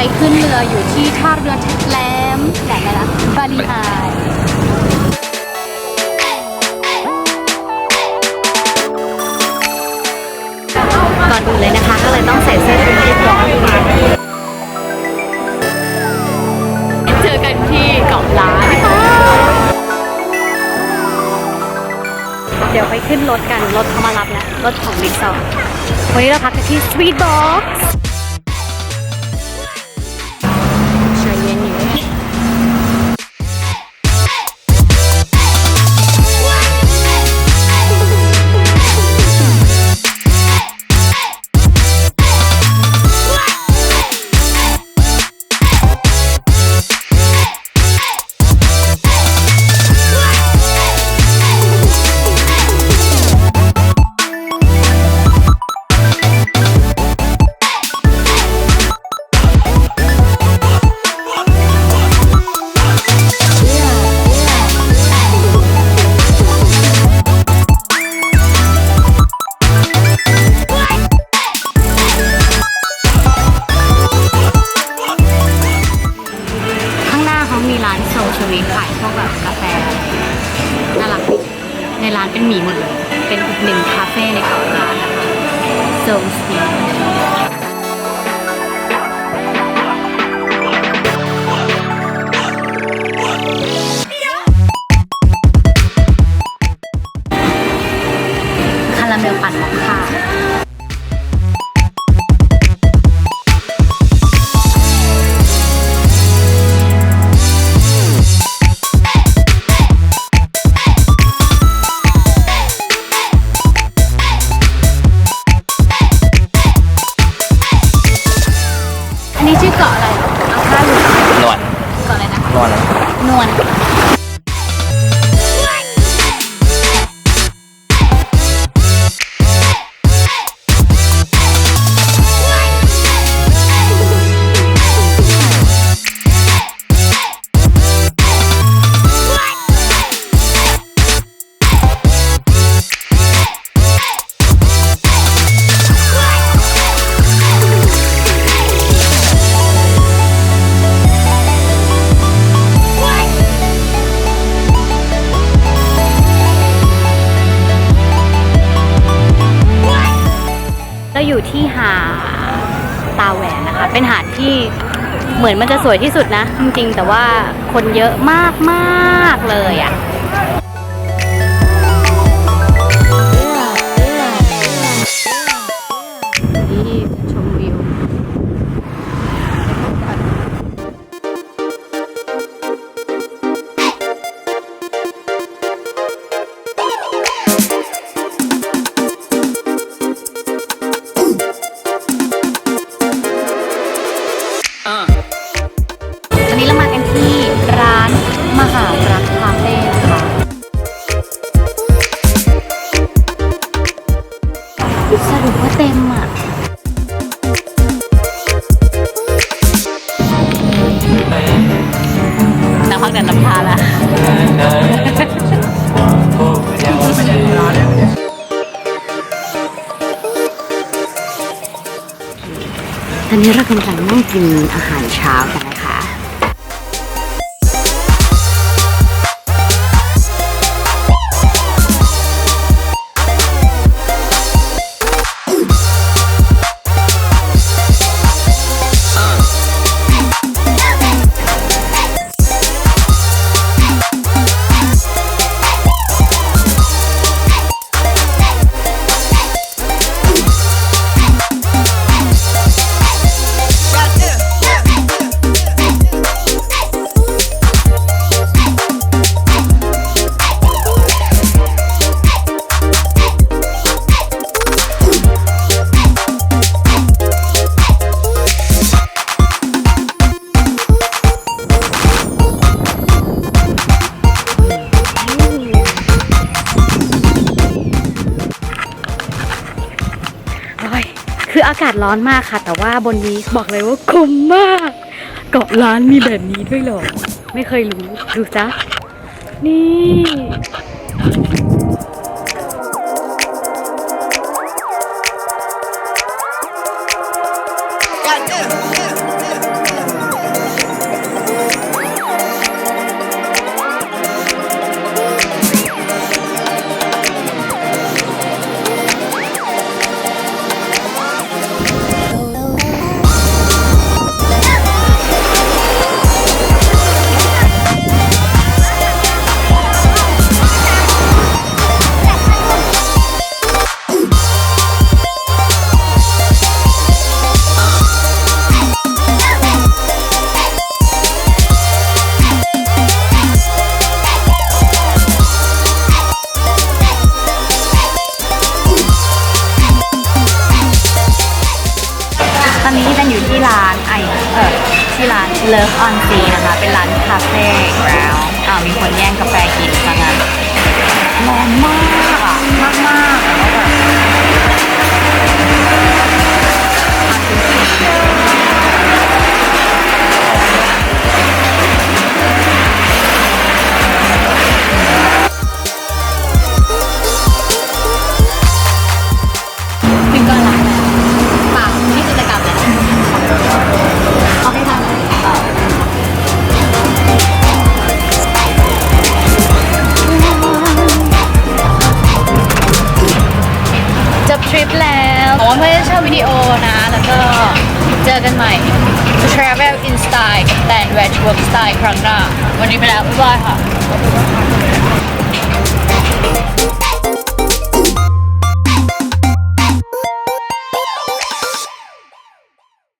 ไปขึ้นเรืออยู่ที่ท่าเรือแหลมแหลมอะไรนะบาลีไฮก่อนอื่นเลยนะคะ ก็เลยต้องใส่เสื้อคลุมเรียบร้อยเจอกันที่เกาะล้านเดี๋ยวไปขึ้นรถกัน รถเขามารับแล้ว รถของรีสอร์ทวันนี้เราพักกันที่ Sweet Box ช ร้านเป็นหมีหมดเลย เป็นอีกหนึ่งคาเฟ่ในเกาะล้านนะคะโซสวีคาราเมลปั่นมอคค่า นวล นวลเราอยู่ที่หาดตาแหวนนะคะ เป็นหาดที่เหมือนมันจะสวยที่สุดนะ จริงๆ แต่ว่าคนเยอะมากมากๆเลยอะ่ะ อนนี้เรากำลังนั่งกินอาหารเช้ากันนะคะ ออากาศร้อนมากค่ะ แต่ว่าบนนี้บอกเลยว่าคุ้มมากเกาะล้านมีแบบนี้ด้วยหรอ ไม่เคยรู้ ดูซะนี่ ที่ร้าน Love on Sea นะคะ เป็นร้านคาเฟ่แล้วอ้าวมีคนแย่งกาแฟกินซะงั้นร้อนมากอะ ริปแล้วหวังว่าเพื่อนชอบวิดีโอนะ แล้วก็เจอกันใหม่ Travel in Style กับแตน Veg Work Style ครั้งหน้า วันนี้ไปแล้วบ๊ายบายค่ะ